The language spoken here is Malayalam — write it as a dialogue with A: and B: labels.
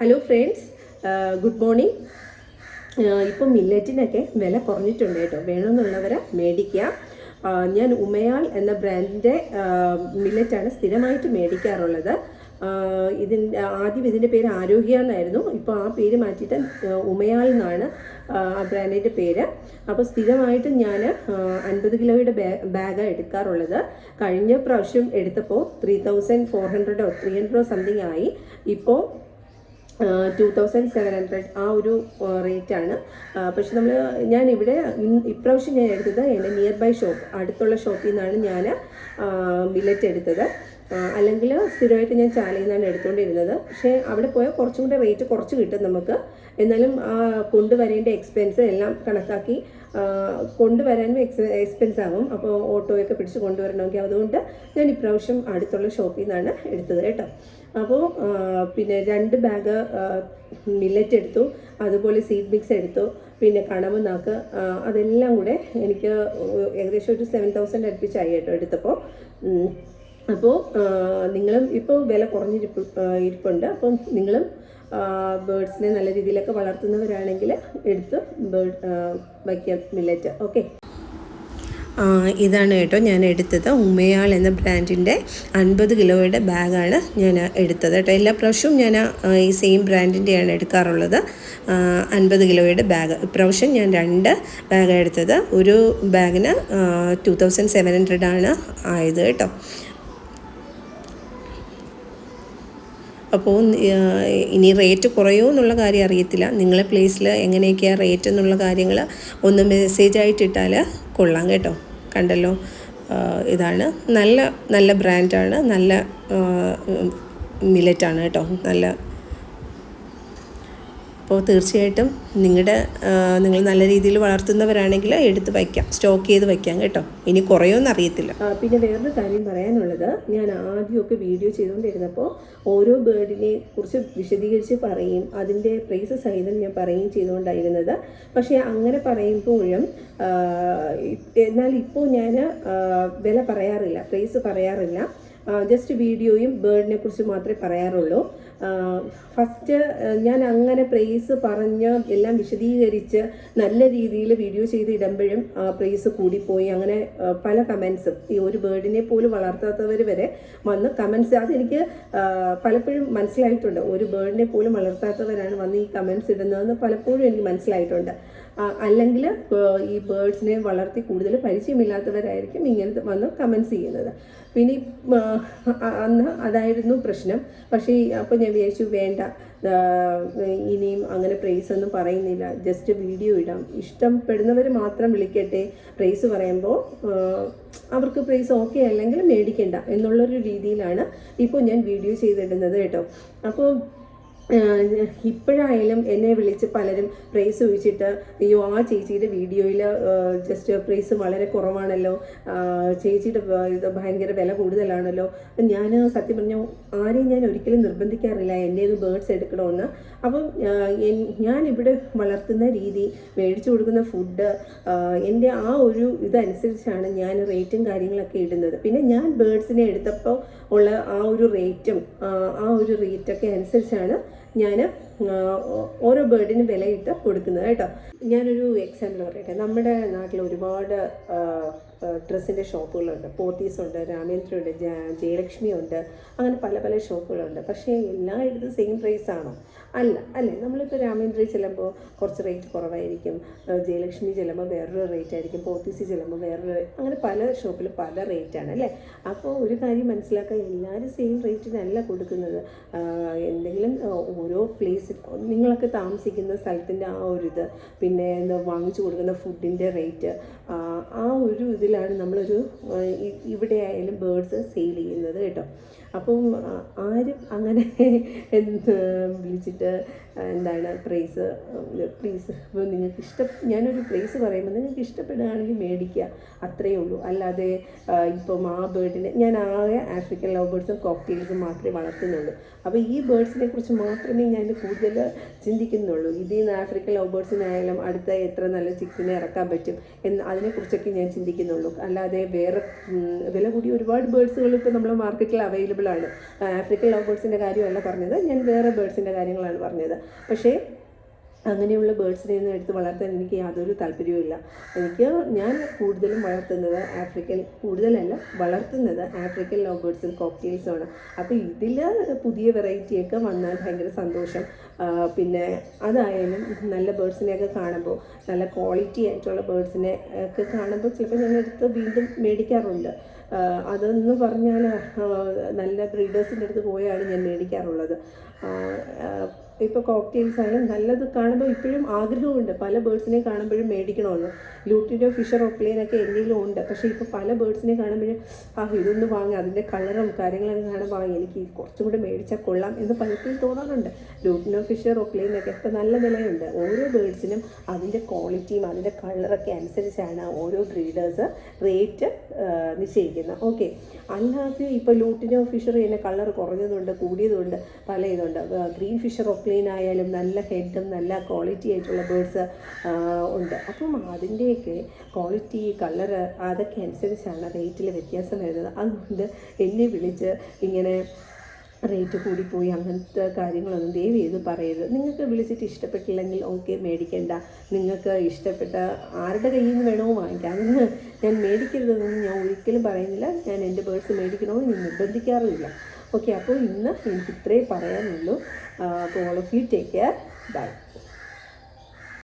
A: ഹലോ ഫ്രണ്ട്സ് ഗുഡ് മോർണിംഗ് ഇപ്പം മില്ലറ്റിനൊക്കെ വില കുറഞ്ഞിട്ടുണ്ട് കേട്ടോ. വേണമെന്നുള്ളവർ മേടിക്കുക. ഞാൻ ഉമയാൾ എന്ന ബ്രാൻഡിന്റെ മില്ലറ്റാണ് സ്ഥിരമായിട്ട് മേടിക്കാറുള്ളത്. ആ, ഇതിന്റെ ആദ്യം ഇതിന്റെ പേര് ആരോഗ്യ എന്നായിരുന്നു. ഇപ്പോൾ ആ പേര് മാറ്റിയിട്ട് ഉമയാൽ എന്നാണ് ആ, ആ ബ്രാൻഡിന്റെ പേര്. അപ്പോൾ സ്ഥിരമായിട്ട് ഞാൻ അൻപത് കിലോയുടെ ബാഗാണ് എടുക്കാറുള്ളത്. കഴിഞ്ഞ പ്രാവശ്യം എടുത്തപ്പോൾ ത്രീ തൗസൻഡ് ഫോർ ഹൺഡ്രഡോ ത്രീ ഹൺഡ്രഡോ സംതിങ് ആയി. ഇപ്പോൾ ടു തൗസൻഡ് സെവൻ ഹൺഡ്രഡ് ആ ഒരു റേറ്റാണ് പക്ഷെ നമ്മൾ ഞാൻ ഇവിടെ ഇപ്രാവശ്യം ഞാൻ എടുത്തത് എന്റെ നിയർ ബൈ ഷോപ്പ് അടുത്തുള്ള ഷോപ്പിൽ നിന്നാണ് ഞാൻ ബില്ലറ്റ് എടുത്തത്. അല്ലെങ്കിൽ സ്ഥിരമായിട്ട് ഞാൻ ചാലയിൽ നിന്നാണ് എടുത്തുകൊണ്ടിരുന്നത് പക്ഷേ അവിടെ പോയാൽ കുറച്ചും കൂടെ റേറ്റ് കുറച്ച് കിട്ടും നമുക്ക്. എന്നാലും കൊണ്ടുവരേണ്ട എക്സ്പെൻസ് എല്ലാം കണക്കാക്കി കൊണ്ടുവരാനും എക്സ് എക്സ്പെൻസ് ആകും അപ്പോൾ ഓട്ടോയൊക്കെ പിടിച്ച് കൊണ്ടുവരണമെങ്കിൽ അതുകൊണ്ട് ഞാൻ ഇപ്രാവശ്യം അടുത്തുള്ള ഷോപ്പിൽ നിന്നാണ് എടുത്തത് കേട്ടോ. അപ്പോൾ പിന്നെ രണ്ട് ബാഗ് മില്ലറ്റ് എടുത്തു. അതുപോലെ സീഡ് മിക്സ് എടുത്തു. പിന്നെ കണവ് നാക്ക് അതെല്ലാം കൂടെ എനിക്ക് ഏകദേശം ഒരു സെവൻ തൗസൻഡ് അടുപ്പിച്ചായി കേട്ടോ എടുത്തപ്പോൾ അപ്പോൾ നിങ്ങളും ഇപ്പോൾ വില കുറഞ്ഞിരിപ്പ് ഇരിപ്പുണ്ട്. അപ്പം നിങ്ങളും ബേഡ്സിനെ നല്ല രീതിയിലൊക്കെ വളർത്തുന്നവരാണെങ്കിൽ എടുത്ത് ബേഡ് വയ്ക്കാം മില്ലറ്റ് ഓക്കെ ഇതാണ് കേട്ടോ ഞാൻ എടുത്തത്. ഉമയാൾ എന്ന ബ്രാൻഡിന്റെ അൻപത് കിലോയുടെ ബാഗാണ് ഞാൻ എടുത്തത് കേട്ടോ. എല്ലാ പ്രാവശ്യവും ഞാൻ ഈ സെയിം ബ്രാൻഡിന്റെയാണ് എടുക്കാറുള്ളത്. അൻപത് കിലോയുടെ ബാഗ് ഇപ്രാവശ്യം ഞാൻ രണ്ട് ബാഗ് എടുത്തത്. ഒരു ബാഗിന് ടു തൗസൻഡ് സെവൻ ഹൺഡ്രഡ് ആണ് ആയത് കേട്ടോ. അപ്പോൾ ഇനി റേറ്റ് കുറയുമോ എന്നുള്ള കാര്യം അറിയത്തില്ല. നിങ്ങളെ പ്ലേസിൽ എങ്ങനെയൊക്കെയാണ് റേറ്റ് എന്നുള്ള കാര്യങ്ങൾ ഒന്ന് മെസ്സേജ് ആയിട്ട് ഇട്ടാൽ കൊള്ളാം കേട്ടോ. കണ്ടല്ലോ. ഇതാണ്. നല്ല നല്ല ബ്രാൻഡാണ് നല്ല മില്ലറ്റാണ് കേട്ടോ. നല്ല അപ്പോൾ തീർച്ചയായിട്ടും നിങ്ങളുടെ നിങ്ങൾ നല്ല രീതിയിൽ വളർത്തുന്നവരാണെങ്കിൽ എടുത്ത് വയ്ക്കാം സ്റ്റോക്ക് ചെയ്ത് വയ്ക്കാം കേട്ടോ. ഇനി കുറയോന്ന് അറിയത്തില്ല. പിന്നെ വേറൊരു കാര്യം പറയാനുള്ളത് ഞാൻ ആദ്യമൊക്കെ വീഡിയോ ചെയ്തുകൊണ്ടിരുന്നപ്പോൾ ഓരോ ബേർഡിനെ കുറിച്ച് വിശദീകരിച്ച് പറയും അതിന്റെ പ്രൈസ് സഹിതം ഞാൻ പറയുകയും ചെയ്തുകൊണ്ടായിരുന്നത്. പക്ഷേ അങ്ങനെ പറയുമ്പോഴും എന്നാൽ ഇപ്പോൾ ഞാൻ വില പറയാറില്ല പ്രൈസ് പറയാറില്ല. ജസ്റ്റ് വീഡിയോയും ബേർഡിനെ കുറിച്ച് മാത്രമേ പറയാറുള്ളൂ. ഫസ്റ്റ് ഞാൻ അങ്ങനെ പ്രൈസ് പറഞ്ഞ് എല്ലാം വിശദീകരിച്ച് നല്ല രീതിയിൽ വീഡിയോ ചെയ്ത് ഇടുമ്പോഴും പ്രൈസ് കൂടിപ്പോയി. അങ്ങനെ പല കമൻസും ഈ ഒരു ബേർഡിനെ പോലും വളർത്താത്തവർ വരെ വന്ന് കമൻസ് അതെനിക്ക് പലപ്പോഴും മനസ്സിലായിട്ടുണ്ട്. ഒരു ബേർഡിനെ പോലും വളർത്താത്തവരാണ് വന്ന് ഈ കമൻസ് ഇടുന്നതെന്ന് പലപ്പോഴും എനിക്ക് മനസ്സിലായിട്ടുണ്ട്. അല്ലെങ്കിൽ ഈ ബേഡ്സിനെ വളർത്തി കൂടുതൽ പരിചയമില്ലാത്തവരായിരിക്കും ഇങ്ങനത്തെ വന്ന് കമൻസ് ചെയ്യുന്നത്. പിന്നെ അന്ന് അതായിരുന്നു പ്രശ്നം. പക്ഷേ അപ്പോൾ ഞാൻ വിചാരിച്ചു വേണ്ട ഇനിയും അങ്ങനെ പ്രൈസ് ഒന്നും പറയുന്നില്ല. ജസ്റ്റ് വീഡിയോ ഇടാം. ഇഷ്ടപ്പെടുന്നവർ മാത്രം വിളിക്കട്ടെ. പ്രൈസ് പറയുമ്പോൾ അവർക്ക് പ്രൈസ് ഓക്കെ അല്ലെങ്കിൽ മേടിക്കണ്ട എന്നുള്ളൊരു രീതിയിലാണ് ഇപ്പോൾ ഞാൻ വീഡിയോ ചെയ്തിടുന്നത് കേട്ടോ. അപ്പോൾ ഇപ്പോഴായാലും എന്നെ വിളിച്ച് പലരും പ്രൈസ് ചോദിച്ചിട്ട് അയ്യോ ആ ചേച്ചിയുടെ വീഡിയോയിൽ ജസ്റ്റ് പ്രൈസ് വളരെ കുറവാണല്ലോ. ചേച്ചിയുടെ ഇത് ഭയങ്കര വില കൂടുതലാണല്ലോ. ഞാൻ സത്യം പറഞ്ഞു ആരെയും ഞാൻ ഒരിക്കലും നിർബന്ധിക്കാറില്ല. എന്റെ ഇത് ബേർഡ്സ് എടുക്കണമെന്ന് അപ്പം ഞാൻ ഇവിടെ വളർത്തുന്ന രീതി മേടിച്ചു കൊടുക്കുന്ന ഫുഡ് എന്റെ ആ ഒരു ഇതനുസരിച്ചാണ് ഞാൻ റേറ്റും കാര്യങ്ങളൊക്കെ ഇടുന്നത്. പിന്നെ ഞാൻ ബേർഡ്സിനെ എടുത്തപ്പോൾ ഉള്ള ആ ഒരു റേറ്റും ആ ഒരു റേറ്റൊക്കെ അനുസരിച്ചാണ് ഞാൻ ഓരോ ബേർഡിനും വിലയിട്ട് കൊടുക്കുന്നത് കേട്ടോ. ഞാനൊരു എക്സാമ്പിൾ പറയട്ടെ. നമ്മുടെ നാട്ടിൽ ഒരുപാട് ഡ്രസ്സിന്റെ ഷോപ്പുകളുണ്ട്. പോത്തീസ് ഉണ്ട് രാമേന്ദ്രയുണ്ട് ജയലക്ഷ്മി ഉണ്ട് അങ്ങനെ പല പല ഷോപ്പുകളുണ്ട്. പക്ഷേ എല്ലായിടത്തും സെയിം പ്രൈസ് ആണോ? അല്ല അല്ലേ? നമ്മളിപ്പോൾ രാമേന്ദ്രയിൽ ചെല്ലുമ്പോൾ കുറച്ച് റേറ്റ് കുറവായിരിക്കും. ജയലക്ഷ്മി ചെല്ലുമ്പോൾ വേറൊരു റേറ്റ് ആയിരിക്കും. പോത്തീസിൽ ചെല്ലുമ്പോൾ വേറൊരു അങ്ങനെ പല ഷോപ്പിൽ പല റേറ്റാണ് അല്ലേ? അപ്പോൾ ഒരു കാര്യം മനസ്സിലാക്കാൻ എല്ലാവരും സെയിം റേറ്റിനല്ല കൊടുക്കുന്നത്. എന്തെങ്കിലും ഓരോ പ്ലേസ് നിങ്ങളൊക്കെ താമസിക്കുന്ന സ്ഥലത്തിന്റെ ആ ഒരു ഇത് പിന്നെ വാങ്ങിച്ചു കൊടുക്കുന്ന ഫുഡിന്റെ റേറ്റ് ആ ഒരു ഇതിലാണ് നമ്മളൊരു ഇവിടെ ആയാലും ബേഡ്സ് സെയിൽ ചെയ്യുന്നത് കേട്ടോ. അപ്പം ആരും അങ്ങനെ വിളിച്ചിട്ട് എന്താണ് പ്രൈസ് പ്ലീസ് ഇപ്പോൾ നിങ്ങൾക്ക് ഇഷ്ടം ഞാനൊരു പ്രൈസ് പറയുമ്പോൾ നിങ്ങൾക്ക് ഇഷ്ടപ്പെടുകയാണെങ്കിൽ മേടിക്കുക. അത്രയേ ഉള്ളൂ. അല്ലാതെ ഇപ്പം ആ ബേർഡിനെ ഞാൻ ആകെ ആഫ്രിക്കൻ ലവ് ബേർഡ്സും കോക്ടെയിൽസും മാത്രമേ വളർത്തുന്നുള്ളൂ. അപ്പോൾ ഈ ബേർഡ്സിനെ കുറിച്ച് മാത്രമേ ഞാൻ കൂടുതൽ ചിന്തിക്കുന്നുള്ളൂ. ഇതിൽ നിന്ന് ആഫ്രിക്കൻ ലവ് ബേർഡ്സിനായാലും അടുത്ത എത്ര നല്ല ചിക്സിനെ ഇറക്കാൻ പറ്റും എന്ന് അതിനെക്കുറിച്ചൊക്കെ ഞാൻ ചിന്തിക്കുന്നുള്ളൂ. അല്ലാതെ വേറെ വില കൂടി ഒരുപാട് ബേഡ്സുകൾ ഇപ്പോൾ നമ്മുടെ മാർക്കറ്റിൽ അവൈലബിൾ ആണ്. ആഫ്രിക്കൻ ലവ് ബേഡ്സിന്റെ കാര്യമല്ല പറഞ്ഞത്. ഞാൻ വേറെ ബേഡ്സിന്റെ കാര്യങ്ങളാണ് പറഞ്ഞത്. പക്ഷേ അങ്ങനെയുള്ള ബേർഡ്സിനെ ഒന്നും എടുത്ത് വളർത്താൻ എനിക്ക് യാതൊരു താല്പര്യവുമില്ല എനിക്ക് ഞാൻ കൂടുതലും വളർത്തുന്നത് ആഫ്രിക്കൻ കൂടുതലല്ല വളർത്തുന്നത് ആഫ്രിക്കൻ ലവ് ബേർഡ്സും കോക്ടെയിൽസുമാണ് അപ്പോൾ ഇതിൽ പുതിയ വെറൈറ്റിയൊക്കെ വന്നാൽ ഭയങ്കര സന്തോഷം. പിന്നെ അതായാലും നല്ല ബേർഡ്സിനെയൊക്കെ കാണുമ്പോൾ നല്ല ക്വാളിറ്റി ആയിട്ടുള്ള ബേർഡ്സിനെ ഒക്കെ കാണുമ്പോൾ ചിലപ്പോൾ ഞാൻ എടുത്ത് വീണ്ടും മേടിക്കാറുണ്ട്. അതെന്ന് പറഞ്ഞാൽ നല്ല ബ്രീഡേഴ്സിന്റെ അടുത്ത് പോയാണ് ഞാൻ മേടിക്കാറുള്ളത്. ഇപ്പോൾ കോക്ടെയിൽസ് ആയാലും നല്ലത് കാണുമ്പോൾ ഇപ്പോഴും ആഗ്രഹമുണ്ട് പല ബേർഡ്സിനെ കാണുമ്പോഴും മേടിക്കണമെന്ന് ലൂട്ടിന്റെ ഫിഷർ ഒപ്ലെയിനൊക്കെ എന്തെങ്കിലും ഉണ്ട്. പക്ഷേ ഇപ്പോൾ പല ബേർഡ്സിനെ കാണുമ്പോഴും ആ ഇതൊന്ന് വാങ്ങി അതിന്റെ കളറും കാര്യങ്ങളൊക്കെ കാണുമ്പോൾ എനിക്ക് കുറച്ചും കൂടി മേടിച്ചാൽ കൊള്ളാം എന്ന് പലപ്പോഴും തോന്നാറുണ്ട്. ലൂട്ടിനോ ഫിഷർ ഒപ്ലെയിനൊക്കെ ഇപ്പോൾ നല്ല വിലയുണ്ട്. ഓരോ ബേർഡ്സിനും അതിന്റെ ക്വാളിറ്റിയും അതിന്റെ കളറൊക്കെ അനുസരിച്ചാണ് ഓരോ ബ്രീഡേഴ്സ് റേറ്റ് നിശ്ചയിക്കുന്നത്. ഓക്കെ അല്ലാതെ ഇപ്പോൾ ലൂട്ടിനോ ഫിഷർ തന്നെ കളർ കുറഞ്ഞതുണ്ട് കൂടിയതുണ്ട് പല ഇതുണ്ട് ഗ്രീൻ ഫിഷർ ഒക്ലീൻ ആയാലും നല്ല ഹെഡും നല്ല ക്വാളിറ്റി ആയിട്ടുള്ള ബേഡ്സ് ഉണ്ട്. അപ്പം അതിന്റെയൊക്കെ ക്വാളിറ്റി കളറ് അതൊക്കെ അനുസരിച്ചാണ് റേറ്റിൽ വ്യത്യാസം വരുന്നത്. അതുകൊണ്ട് എന്നെ വിളിച്ച് ഇങ്ങനെ റേറ്റ് കൂടിപ്പോയി അങ്ങനത്തെ കാര്യങ്ങളൊന്നും ദയവ് ചെയ്ത് പറയരുത്. നിങ്ങൾക്ക് വിളിച്ചിട്ട് ഇഷ്ടപ്പെട്ടില്ലെങ്കിൽ ഓക്കെ മേടിക്കേണ്ട. നിങ്ങൾക്ക് ഇഷ്ടപ്പെട്ട ആരുടെ കയ്യിൽ നിന്ന് വേണമോ വാങ്ങിക്കാം. അതിന് ഞാൻ മേടിക്കരുതെന്ന് ഞാൻ ഒരിക്കലും പറയുന്നില്ല. ഞാൻ എന്റെ പേഴ്സ് മേടിക്കണമെന്ന് നിർബന്ധിക്കാറുമില്ല. ഓക്കെ അപ്പോൾ ഇന്ന് എനിക്ക് ഇത്രേ പറയാനുള്ളൂ. All of you take care bye